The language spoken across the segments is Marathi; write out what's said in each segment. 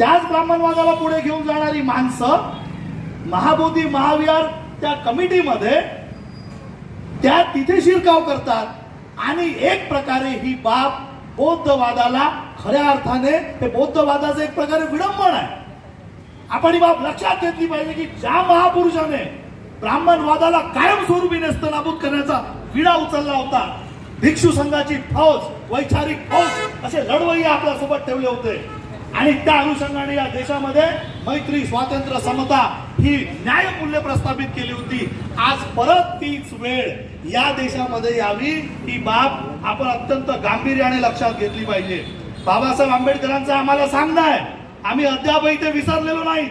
त्याच ब्राह्मणवादाला पुढे घेऊन जाणारी माणसं महाबोधी महाविहार त्या कमिटीमध्ये त्या तिथे शिरकाव करतात आणि एक प्रकारे ही बाब बौद्धवादाला खऱ्या अर्थाने हे बौद्धवादाचं एक प्रकारे विडंबन आहे. आपण ही बाब लक्षात घेतली पाहिजे की ज्या महापुरुषाने ब्राह्मणवादाला कायमस्वरूपी नेस्तनाबूत करण्याचा विडा उचलला होता भिक्षू संघाची फौज वैचारिक फौज असे लढवई आपल्यासोबत ठेवले होते. आणि त्या अनुषंगाने या देशामध्ये मैत्री स्वातंत्र्य समता ही न्यायमूल्य प्रस्थापित केली होती. आज परत तीच वेळ या देशामध्ये यावी ही बाब आपण अत्यंत गांभीर्याने लक्षात घेतली पाहिजे. बाबासाहेब आंबेडकरांचं आम्हाला सांगणं आहे. आम्ही अद्यापही ते विसरलेलो नाही.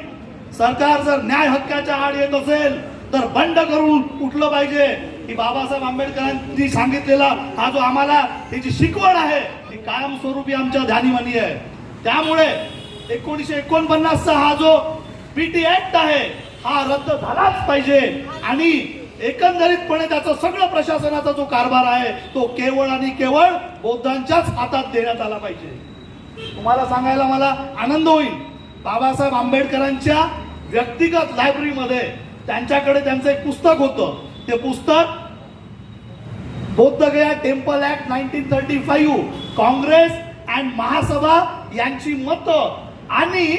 सरकार जर न्याय हक्काच्या आड येत असेल तर बंड करून उठलं पाहिजे. की बाबासाहेब आंबेडकरांनी सांगितलेला हा जो आम्हाला त्याची शिकवण आहे ती कायमस्वरूपी आमच्या ध्यानीमनी आहे. त्यामुळे एकोणीशे एकोणपन्नासचा हा जो पीटी ऍक्ट आहे हा रद्द झालाच पाहिजे. आणि एकंदरीतपणे त्याचा सगळं प्रशासनाचा जो कारभार आहे तो केवळ आणि केवळ बौद्धांच्याच हातात देण्यात आला पाहिजे. तुम्हाला सांगायला मला आनंद होईल. बाबासाहेब आंबेडकरांच्या व्यक्तिगत लायब्ररीमध्ये त्यांच्याकडे त्यांचं एक पुस्तक होतं. ते पुस्तक Bodhgaya temple act nineteen thirty five Congress and Mahasabha यांची मतं आणि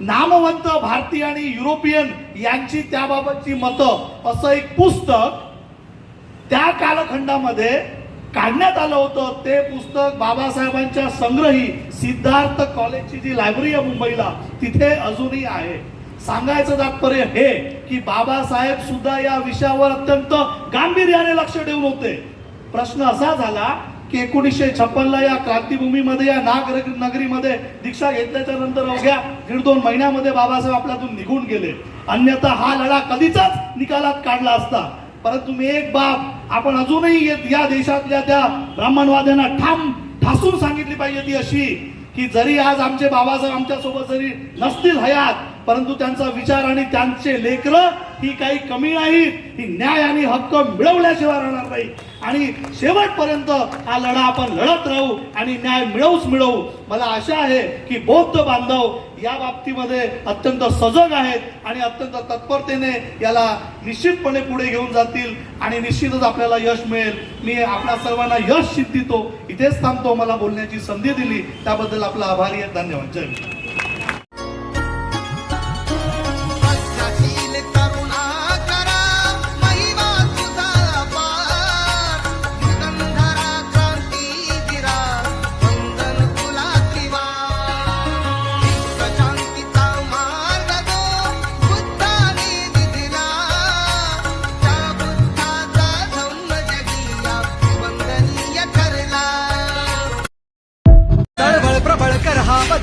नामवंत भारतीय आणि युरोपियन यांची त्याबाबतची मतं असं एक पुस्तक त्या कालखंडामध्ये काढण्यात आलं होतं. ते पुस्तक बाबासाहेबांच्या संग्रही सिद्धार्थ कॉलेजची जी लायब्ररी आहे मुंबईला तिथे अजूनही आहे. सांगायचं तात्पर्य हे की बाबासाहेब सुद्धा या विषयावर अत्यंत गांभीर्याने लक्ष ठेवून होते. प्रश्न असा झाला की एकोणीसशे छप्पनला या क्रांतीभूमीमध्ये या नाग नगरीमध्ये दीक्षा घेतल्याच्या नंतर अवघ्या दीड दोन महिन्यामध्ये बाबासाहेब आपल्यातून निघून गेले. अन्यथा हा लढा कधीचाच निकालात काढला असता. परंतु मी एक बाब आपण अजूनही या देशातल्या त्या ब्राह्मणवाद्यांना ठाम ठासून सांगितली पाहिजे ती अशी की जरी आज आमचे बाबासाहेब आमच्यासोबत जरी नसतील हयात परंतु त्यांचा विचार आणि त्यांचे लेकरं ही काही कमी नाहीत. ही न्याय आणि हक्क मिळवल्याशिवाय राहणार नाही. आणि शेवटपर्यंत हा लढा आपण लढत राहू आणि न्याय मिळवूच मिळवू. मला आशा आहे की बौद्ध बांधव या बाबतीमध्ये अत्यंत सजग आहेत आणि अत्यंत तत्परतेने याला निश्चितपणे पुढे घेऊन जातील आणि निश्चितच आपल्याला यश मिळेल. मी आपल्या सर्वांना यश सिद्धितो इथेच थांबतो. मला बोलण्याची संधी दिली. त्याबद्दल आपला आभारी आहे. धन्यवाद. जय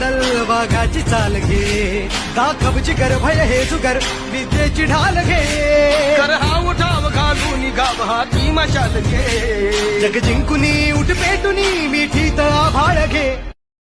बदल वाघाची चाल घे. दाखव जिगर भय हे जुगर. विद्येची ढाल घे. कर हा उठाव घालून गाव हाती मशाल घे. जग जिंकुनी उठ पेटुनी मिठी तळा भाळ घे.